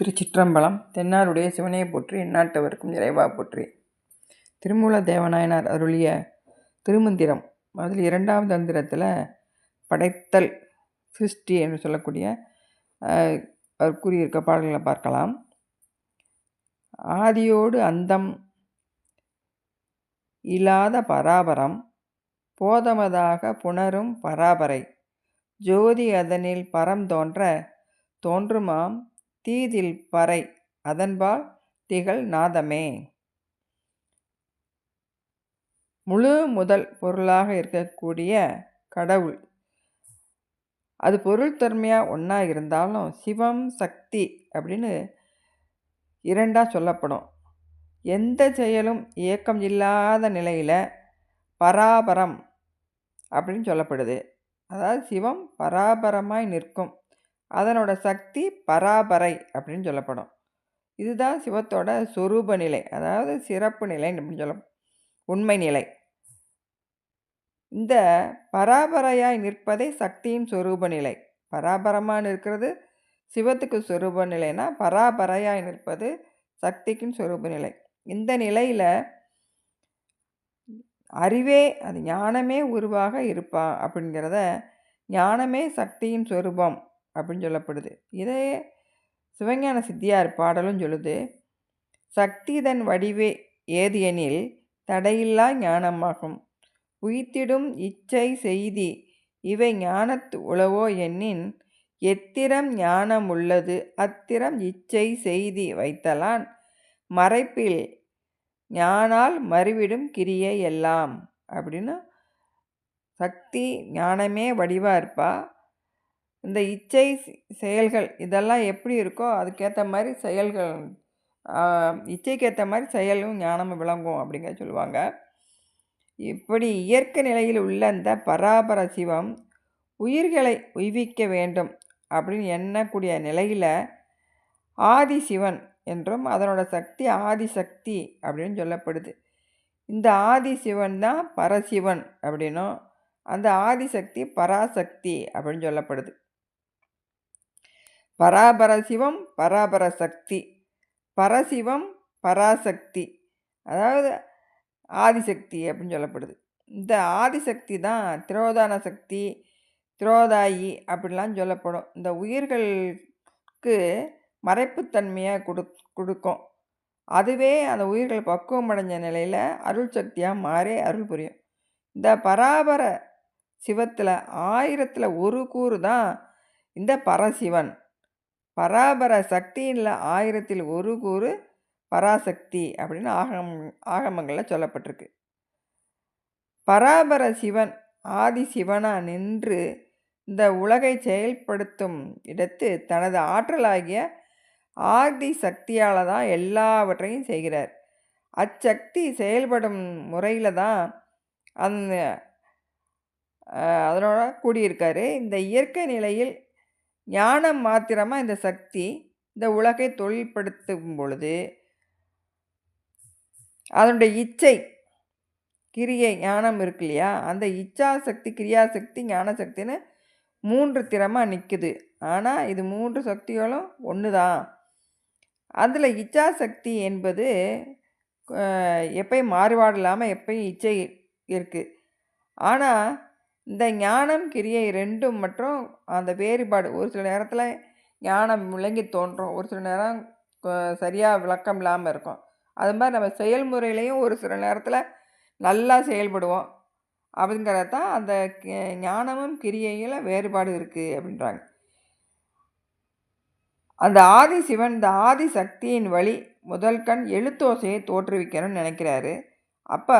திருச்சிற்றம்பலம் தென்னாருடைய சிவனையை போற்றி எந்நாட்டவருக்கும் நிறைவா போற்றி. திருமூல தேவநாயனார் அருளிய திருமந்திரம் அதில் இரண்டாவது மந்திரத்தில் படைத்தல் சிருஷ்டி என்று சொல்லக்கூடிய அவர் கூறியிருக்க பாடல்களை பார்க்கலாம். ஆதியோடு அந்தம் இல்லாத பராபரம் போதமதாக புணரும் பராபரை. ஜோதி அதனில் பரம் தோன்ற தோன்றுமாம் தீதில் பறை அதன்பால் திகழ் நாதமே. முழு முதல் பொருளாக இருக்கக்கூடிய கடவுள். அது பொருள் தன்மையாக ஒன்றா இருந்தாலும் சிவம் சக்தி அப்படின்னு இரண்டாக சொல்லப்படும். எந்த செயலும் இயக்கம் இல்லாத நிலையில் பராபரம் அப்படின்னு சொல்லப்படுது. அதாவது சிவம் பராபரமாய் நிற்கும். அதனோட சக்தி பராபரை அப்படின்னு சொல்லப்படும். இதுதான் சிவத்தோட சொரூப நிலை அதாவது சிறப்பு நிலை அப்படின்னு சொல்ல உண்மை நிலை. இந்த பராபரையாய் நிற்பதே சக்தியின் சொரூப நிலை. பராபரமாக நிற்கிறது சிவத்துக்கு சொரூப நிலைனா பராபரையாய் நிற்பது சக்திக்கும் சொரூப நிலை. இந்த நிலையில் அறிவே அது ஞானமே உருவாக இருப்பா அப்படிங்கிறத ஞானமே சக்தியின் சொரூபம் அப்படின்னு சொல்லப்படுது. இதே சிவஞான சித்தியார் பாடலும் சொல்லுது சக்தி தன் வடிவே ஏது எனில் தடையில்லா ஞானமாகும். உயித்திடும் இச்சை செய்தி இவை ஞானத்து உளவோ எண்ணின் எத்திரம் ஞானம் உள்ளது அத்திரம் இச்சை செய்தி வைத்தலான். மறைப்பில் ஞானால் மறுவிடும் கிரியை எல்லாம் அப்படின்னு சக்தி ஞானமே வடிவாக இருப்பா. இந்த இச்சை செயல்கள் இதெல்லாம் எப்படி இருக்கோ அதுக்கேற்ற மாதிரி செயல்கள் இச்சைக்கு ஏற்ற மாதிரி செயலும் ஞானமும் விளங்கும் அப்படிங்க சொல்லுவாங்க. இப்படி இயற்கை நிலையில் உள்ள இந்த பராபர சிவம் உயிர்களை உய்விக்க வேண்டும் அப்படின்னு எண்ணக்கூடிய நிலையில் ஆதி சிவன் என்றும் அதனோட சக்தி ஆதிசக்தி அப்படின்னு சொல்லப்படுது. இந்த ஆதி சிவன் தான் பரசிவன் அப்படின்னும் அந்த ஆதிசக்தி பராசக்தி அப்படின்னு சொல்லப்படுது. பராபர சிவம் பராபர சக்தி. பரசிவம் பராசக்தி. அதாவது ஆதிசக்தி அப்படின்னு சொல்லப்படுது. இந்த ஆதிசக்தி தான் திரோதான சக்தி திரோதாயி அப்படிலாம் சொல்லப்படும். இந்த உயிர்களுக்கு மறைப்புத்தன்மையை கொடு கொடுக்கும். அதுவே அந்த உயிர்கள் பக்குவம் அடைஞ்ச நிலையில் அருள் சக்தியாக மாறி அருள் புரியும். இந்த பராபர சிவத்தில் ஆயிரத்தில் ஒரு கூறு தான் இந்த பரசிவன். பராபர சக்தியில் ஆயிரத்தில் ஒரு கூறு பராசக்தி அப்படின்னு ஆகம் ஆகமங்களில் சொல்லப்பட்டிருக்கு. பராபர சிவன் ஆதி சிவனாக நின்று இந்த உலகை செயல்படுத்தும் இடத்து தனது ஆற்றலாகிய ஆதி சக்தியால் தான் எல்லாவற்றையும் செய்கிறார். அச்சக்தி செயல்படும் முறையில் தான் அந்த அதனோட கூடியிருக்காரு. இந்த இயற்கை நிலையில் ஞானம் மாத்திரமாக இந்த சக்தி இந்த உலகை தொழில்படுத்தும் பொழுது அதனுடைய இச்சை கிரியை ஞானம் இருக்கு இல்லையா? அந்த இச்சாசக்தி கிரியாசக்தி ஞானசக்தின்னு மூன்று திறமாக நிற்குது ஆனால் இது மூன்று சக்திகளும் ஒன்று தான் அதில் இச்சாசக்தி என்பது எப்பயும் மாறுபாடு இல்லாமல் எப்பயும் இச்சை இருக்குது ஆனால் இந்த ஞானம் கிரியை ரெண்டும் மற்றும் அந்த வேறுபாடு. ஒரு சில நேரத்தில் ஞானம் விளங்கி தோன்றும். ஒரு சில நேரம் சரியாக விளக்கம் இல்லாமல் இருக்கும். அது மாதிரி நம்ம செயல்முறையிலையும் ஒரு சில நேரத்தில் நல்லா செயல்படுவோம். அப்படிங்கிறது தான் அந்த ஞானமும் கிரியையில் வேறுபாடு இருக்குது அப்படின்றாங்க. அந்த ஆதி சிவன் இந்த ஆதி சக்தியின் வழி முதல் கண் எழுத்தோசையை தோற்றுவிக்கணும்னு நினைக்கிறாரு. அப்போ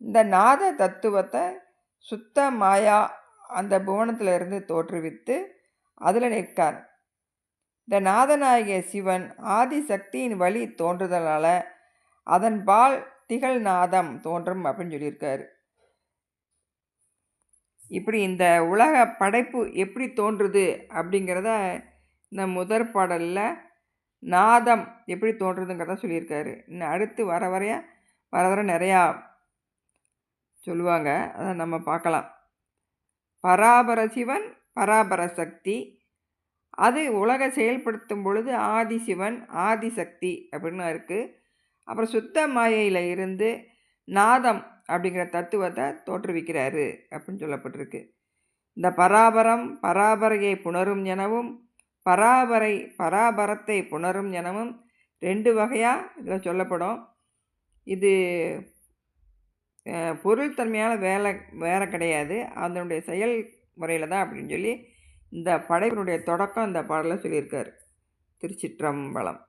இந்த நாத தத்துவத்தை சுத்த மாயா அந்த புவனத்திலிருந்து தோற்றுவித்து அதில் நிற்கார். இந்த நாதநாயக சிவன் ஆதிசக்தியின் வழி தோன்றுதலால் அதன் பால் திகழ் நாதம் தோன்றும் அப்படின்னு சொல்லியிருக்காரு. இப்படி இந்த உலக படைப்பு எப்படி தோன்றுது அப்படிங்கிறத இந்த முதற் பாடலில் நாதம் எப்படி தோன்றுதுங்கிறத சொல்லியிருக்காரு. இன்னும் அடுத்து வர வரைய வர வர நிறையா சொல்லுவாங்க. அதை நம்ம பார்க்கலாம். பராபர சிவன் பராபர சக்தி. அது உலக செயல்படுத்தும் பொழுது ஆதிசிவன் ஆதிசக்தி அப்படின்னு இருக்குது அப்புறம் சுத்த மாயையில் இருந்து நாதம் அப்படிங்கிற தத்துவத்தை தோற்றுவிக்கிறாரு அப்படின்னு சொல்லப்பட்டிருக்கு. இந்த பராபரம் பராபரையை புணரும் எனவும் பராபரை பராபரத்தை புணரும் எனவும் ரெண்டு வகையாக இதில் சொல்லப்படும். இது பொருள் தன்மையான வேலை வேறு கிடையாது. அதனுடைய செயல் முறையில் தான் அப்படின்னு சொல்லி இந்த படைப்பினுடைய தொடக்கம் இந்த பாடலில் சொல்லியிருக்கார். திருச்சிற்றம்பலம்.